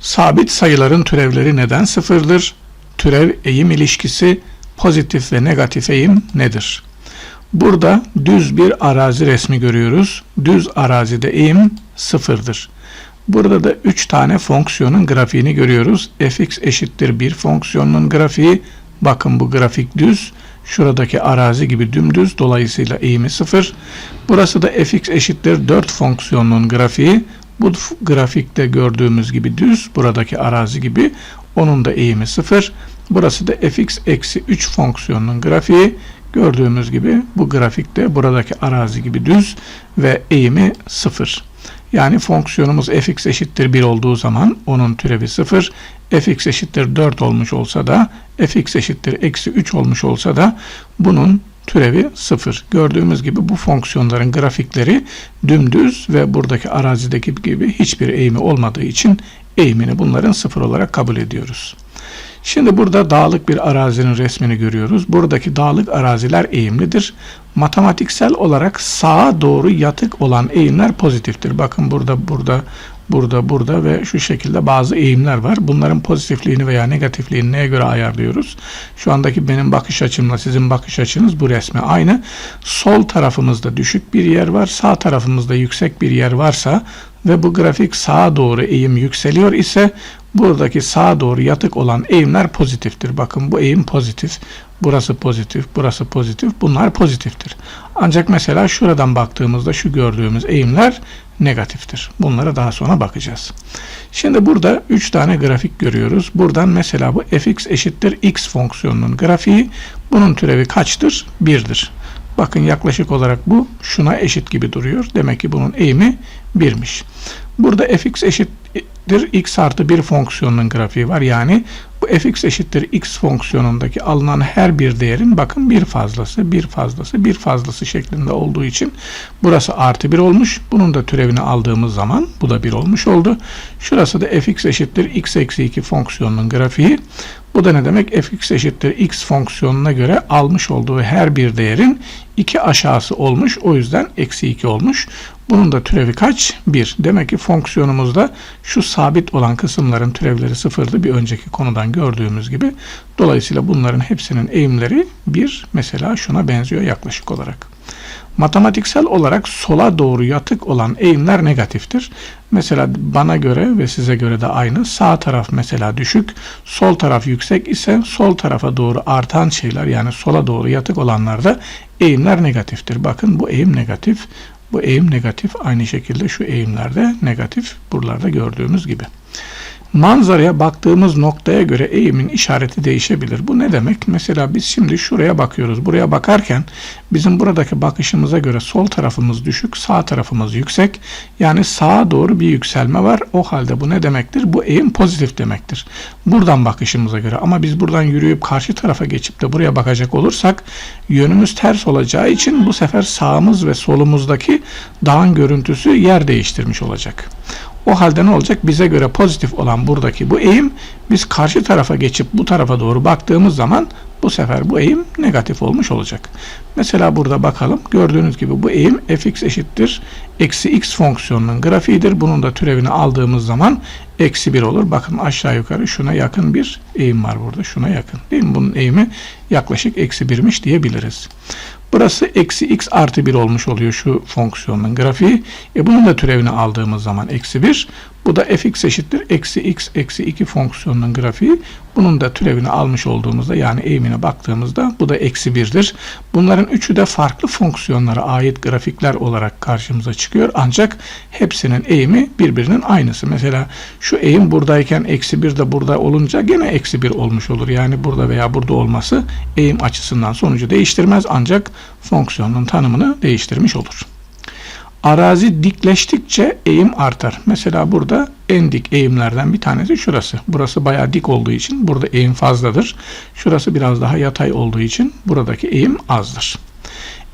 Sabit sayıların türevleri neden sıfırdır? Türev eğim ilişkisi pozitif ve negatif eğim nedir? Burada düz bir arazi resmi görüyoruz. Düz arazide eğim sıfırdır. Burada da 3 tane fonksiyonun grafiğini görüyoruz. fx eşittir 1 fonksiyonunun grafiği. Bakın bu grafik düz. Şuradaki arazi gibi dümdüz. Dolayısıyla eğimi 0. Burası da fx eşittir 4 fonksiyonunun grafiği. Bu grafikte gördüğümüz gibi düz. Buradaki arazi gibi. Onun da eğimi 0. Burası da fx eksi 3 fonksiyonunun grafiği. Gördüğümüz gibi bu grafikte buradaki arazi gibi düz ve eğimi 0. Yani fonksiyonumuz fx eşittir 1 olduğu zaman onun türevi 0. fx eşittir 4 olmuş olsa da fx eşittir eksi 3 olmuş olsa da bunun türevi 0. Gördüğümüz gibi bu fonksiyonların grafikleri dümdüz ve buradaki arazideki gibi hiçbir eğimi olmadığı için eğimini bunların 0 olarak kabul ediyoruz. Şimdi burada dağlık bir arazinin resmini görüyoruz. Buradaki dağlık araziler eğimlidir. Matematiksel olarak sağa doğru yatık olan eğimler pozitiftir. Bakın burada, burada, burada, burada ve şu şekilde bazı eğimler var. Bunların pozitifliğini veya negatifliğini neye göre ayarlıyoruz? Şu andaki benim bakış açımla sizin bakış açınız bu resme aynı. Sol tarafımızda düşük bir yer var, sağ tarafımızda yüksek bir yer varsa ve bu grafik sağa doğru eğim yükseliyor ise buradaki sağa doğru yatık olan eğimler pozitiftir. Bakın bu eğim pozitif. Burası pozitif, burası pozitif. Bunlar pozitiftir. Ancak mesela şuradan baktığımızda şu gördüğümüz eğimler negatiftir. Bunlara daha sonra bakacağız. Şimdi burada 3 tane grafik görüyoruz. Buradan mesela bu fx eşittir x fonksiyonunun grafiği. Bunun türevi kaçtır? 1'dir. Bakın yaklaşık olarak bu şuna eşit gibi duruyor. Demek ki bunun eğimi 1'miş. Burada fx eşittir x artı 1 fonksiyonunun grafiği var. Yani bu fx eşittir x fonksiyonundaki alınan her bir değerin bakın bir fazlası, bir fazlası, bir fazlası şeklinde olduğu için burası artı 1 olmuş. Bunun da türevini aldığımız zaman bu da 1 olmuş oldu. Şurası da fx eşittir x eksi 2 fonksiyonunun grafiği. Bu da ne demek? fx eşittir x fonksiyonuna göre almış olduğu her bir değerin 2 aşağısı olmuş. O yüzden eksi 2 olmuş. Bunun da türevi kaç? 1. Demek ki fonksiyonumuzda şu sabit olan kısımların türevleri sıfırdı bir önceki konudan gördüğümüz gibi. Dolayısıyla bunların hepsinin eğimleri 1. Mesela şuna benziyor yaklaşık olarak. Matematiksel olarak sola doğru yatık olan eğimler negatiftir. Mesela bana göre ve size göre de aynı. Sağ taraf mesela düşük, sol taraf yüksek ise sol tarafa doğru artan şeyler yani sola doğru yatık olanlarda eğimler negatiftir. Bakın bu eğim negatif, bu eğim negatif. Aynı şekilde şu eğimlerde negatif. Buralarda gördüğümüz gibi. Manzaraya baktığımız noktaya göre eğimin işareti değişebilir. Bu ne demek? Mesela biz şimdi şuraya bakıyoruz. Buraya bakarken bizim buradaki bakışımıza göre sol tarafımız düşük, sağ tarafımız yüksek. Yani sağa doğru bir yükselme var. O halde bu ne demektir? Bu eğim pozitif demektir. Buradan bakışımıza göre. Ama biz buradan yürüyüp karşı tarafa geçip de buraya bakacak olursak yönümüz ters olacağı için bu sefer sağımız ve solumuzdaki dağın görüntüsü yer değiştirmiş olacak. O halde ne olacak? Bize göre pozitif olan buradaki bu eğim biz karşı tarafa geçip bu tarafa doğru baktığımız zaman bu sefer bu eğim negatif olmuş olacak. Mesela burada bakalım. Gördüğünüz gibi bu eğim fx eşittir. Eksi x fonksiyonunun grafiğidir. Bunun da türevini aldığımız zaman eksi 1 olur. Bakın aşağı yukarı şuna yakın bir eğim var burada. Şuna yakın. Değil mi? Bunun eğimi yaklaşık eksi 1'miş diyebiliriz. Burası eksi x artı 1 olmuş oluyor şu fonksiyonun grafiği. E bunun da türevini aldığımız zaman eksi 1. Bu da fx eşittir eksi x eksi 2 fonksiyonunun grafiği. Bunun da türevini almış olduğumuzda yani eğimine baktığımızda bu da eksi 1'dir. Bunların üçü de farklı fonksiyonlara ait grafikler olarak karşımıza çıkıyor. Ancak hepsinin eğimi birbirinin aynısı. Mesela şu eğim buradayken eksi 1 de burada olunca gene eksi 1 olmuş olur. Yani burada veya burada olması eğim açısından sonucu değiştirmez ancak fonksiyonun tanımını değiştirmiş olur. Arazi dikleştikçe eğim artar. Mesela burada en dik eğimlerden bir tanesi şurası. Burası bayağı dik olduğu için burada eğim fazladır. Şurası biraz daha yatay olduğu için buradaki eğim azdır.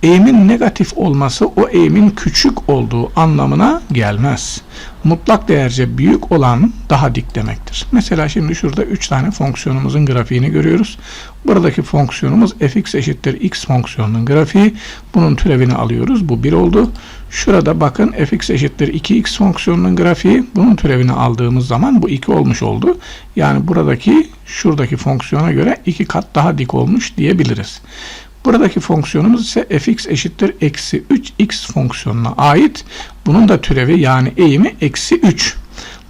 Eğimin negatif olması o eğimin küçük olduğu anlamına gelmez. Mutlak değerce büyük olan daha dik demektir. Mesela şimdi şurada 3 tane fonksiyonumuzun grafiğini görüyoruz. Buradaki fonksiyonumuz fx eşittir x fonksiyonunun grafiği. Bunun türevini alıyoruz. Bu 1 oldu. Şurada bakın fx eşittir 2x fonksiyonunun grafiği. Bunun türevini aldığımız zaman bu 2 olmuş oldu. Yani buradaki şuradaki fonksiyona göre 2 kat daha dik olmuş diyebiliriz. Buradaki fonksiyonumuz ise fx eşittir eksi 3x fonksiyonuna ait. Bunun da türevi yani eğimi eksi 3.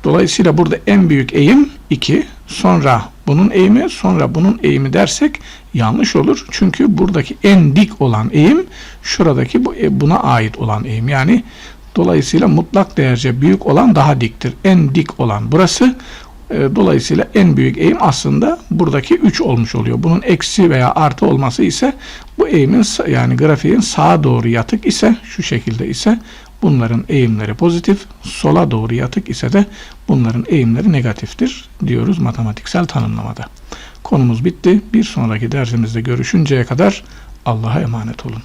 Dolayısıyla burada en büyük eğim 2. Sonra bunun eğimi sonra bunun eğimi dersek yanlış olur. Çünkü buradaki en dik olan eğim şuradaki bu e, buna ait olan eğim. Yani dolayısıyla mutlak değerce büyük olan daha diktir. En dik olan burası. E, Dolayısıyla en büyük eğim aslında buradaki 3 olmuş oluyor. Bunun eksi veya artı olması ise bu eğimin yani grafiğin sağa doğru yatık ise şu şekilde ise bunların eğimleri pozitif, sola doğru yatık ise de bunların eğimleri negatiftir diyoruz matematiksel tanımlamada. Konumuz bitti. Bir sonraki dersimizde görüşünceye kadar Allah'a emanet olun.